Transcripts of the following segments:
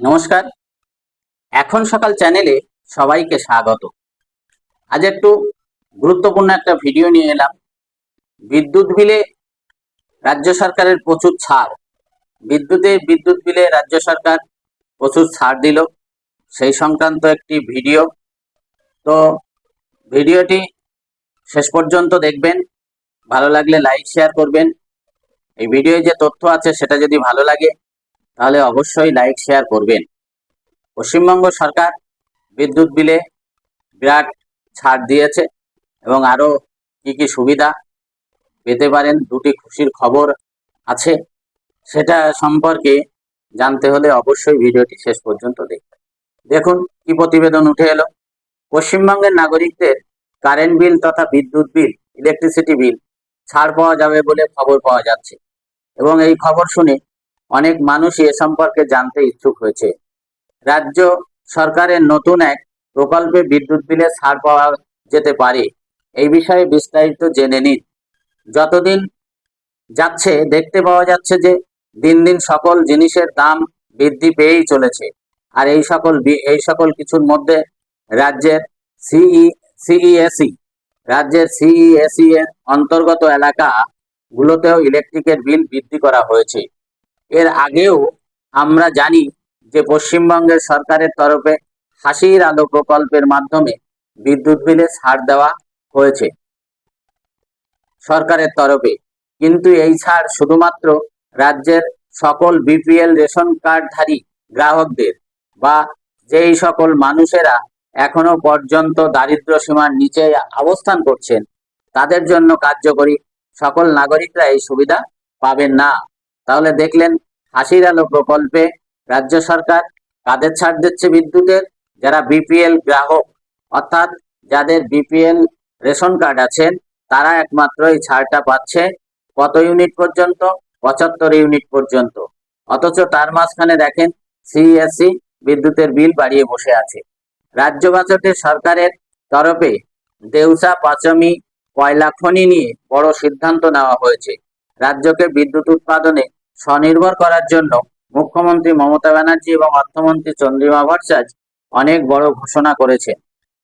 নমস্কার। এখন সকাল চ্যানেলে সবাইকে স্বাগত। আজ একটু গুরুত্বপূর্ণ একটা ভিডিও নিয়ে এলাম। বিদ্যুৎ বিলে রাজ্য সরকারের প্রচুর ছাড়। বিদ্যুতে বিদ্যুৎ বিলে রাজ্য সরকার প্রচুর ছাড় দিল। সেই সংক্রান্ত একটি ভিডিও। তো ভিডিওটি শেষ পর্যন্ত দেখবেন। ভালো লাগলে লাইক, শেয়ার করবেন। এই ভিডিওয়ে যে তথ্য আছে সেটা যদি ভালো লাগে তাহলে অবশ্যই লাইক শেয়ার করবেন। পশ্চিমবঙ্গ সরকার বিদ্যুৎ বিলে বিরাট ছাড় দিয়েছে এবং আরও কি কি সুবিধা পেতে পারেন, দুটি খুশির খবর আছে, সেটা সম্পর্কে জানতে হলে অবশ্যই ভিডিওটি শেষ পর্যন্ত দেখবেন। দেখুন কি প্রতিবেদন উঠে এলো। পশ্চিমবঙ্গের নাগরিকদের কারেন্ট বিল তথা বিদ্যুৎ বিল ইলেকট্রিসিটি বিল ছাড় পাওয়া যাবে বলে খবর পাওয়া যাচ্ছে। এবং এই খবর শুনে অনেক মানুষই এ সম্পর্কে জানতে ইচ্ছুক হয়েছে। রাজ্য সরকারের নতুন এক প্রকল্পে বিদ্যুৎ বিলে ছাড় পাওয়া যেতে পারে, এই বিষয়ে বিস্তারিত জেনে নিন। যতদিন যাচ্ছে, দেখতে পাওয়া যাচ্ছে যে দিন দিন সকল জিনিসের দাম বৃদ্ধি পেয়েই চলেছে। আর এই সকল এই সকল কিছুর মধ্যে রাজ্যের সিই সিইএসি রাজ্যের সিইএসি এর অন্তর্গত এলাকা গুলোতেও ইলেকট্রিকের বিল বৃদ্ধি করা হয়েছে। এর আগেও আমরা জানি যে পশ্চিমবঙ্গের সরকারের তরফে হাসির আলো প্রকল্পের মাধ্যমে বিদ্যুৎ বিলে ছাড় দেওয়া হয়েছে সরকারের তরফে। কিন্তু এই ছাড় শুধুমাত্র রাজ্যের সকল বিপিএল রেশন কার্ডধারী গ্রাহকদের বা যেই সকল মানুষেরা এখনও পর্যন্ত দারিদ্র সীমার নিচে অবস্থান করছেন, তাদের জন্য কার্যকরী সকল নাগরিকরা এই সুবিধা পাবেন না। তাহলে দেখলেন হাসির আলো প্রকল্পে রাজ্য সরকার কাদের ছাড় দিচ্ছে বিদ্যুতের? যারা বিপিএল গ্রাহক, অর্থাৎ যাদের বিপিএল রেশন কার্ড আছেন তারা একমাত্র এই ছাড়টা পাচ্ছে কত ইউনিট পর্যন্ত? পঁচাত্তর ইউনিট পর্যন্ত। অথচ তার মাঝখানে দেখেন সিএসসি বিদ্যুতের বিল বাড়িয়ে বসে আছে। রাজ্য বাজেটে সরকারের তরফে দেউসা পাচমি কয়লা খনি নিয়ে বড় সিদ্ধান্ত নেওয়া হয়েছে। রাজ্যকে বিদ্যুৎ উৎপাদনে স্বনির্ভর করার জন্য মুখ্যমন্ত্রী মমতা ব্যানার্জি এবং অর্থমন্ত্রী চন্দ্রিমা ভট্টাচার্য অনেক বড় ঘোষণা করেছে।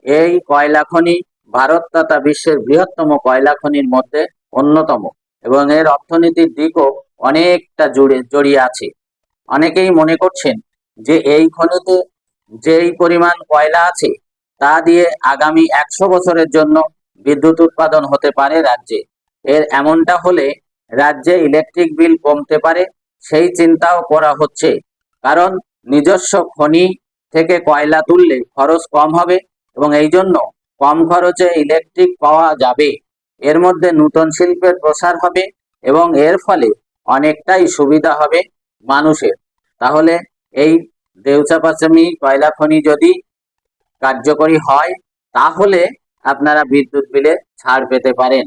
এই কয়লা খনি ভারত তথা বিশ্বের বৃহত্তম কয়লা খনির মধ্যে অন্যতম এবং এর অর্থনীতির দিকও অনেকটা জুড়ে, জড়িয়ে আছে। অনেকেই মনে করছেন যে এই খনিতে যেই পরিমাণ কয়লা আছে, তা দিয়ে আগামী একশো বছরের জন্য বিদ্যুৎ উৎপাদন হতে পারে রাজ্যে। এর এমনটা হলে রাজ্যে ইলেকট্রিক বিল কমতে পারে, সেই চিন্তাও করা হচ্ছে। কারণ নিজস্ব খনি থেকে কয়লা তুললে খরচ কম হবে এবং এই জন্য কম খরচে ইলেকট্রিক পাওয়া যাবে। এর মধ্যে নূতন শিল্পের প্রসার হবে এবং এর ফলে অনেকটাই সুবিধা হবে মানুষের। তাহলে এই দেউচা পাচামি কয়লা খনি যদি কার্যকরী হয়, তাহলে আপনারা বিদ্যুৎ বিলে ছাড় পেতে পারেন।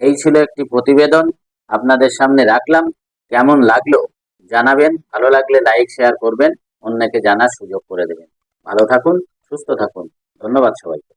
এই ছিল একটি প্রতিবেদন। আপনাদের সামনে রাখলাম। কেমন লাগল জানাবেন, ভালো লাগলে লাইক শেয়ার করবেন, অন্যকে জানার সুযোগ করে দেবেন। ভালো থাকুন, সুস্থ থাকুন। ধন্যবাদ সবাইকে।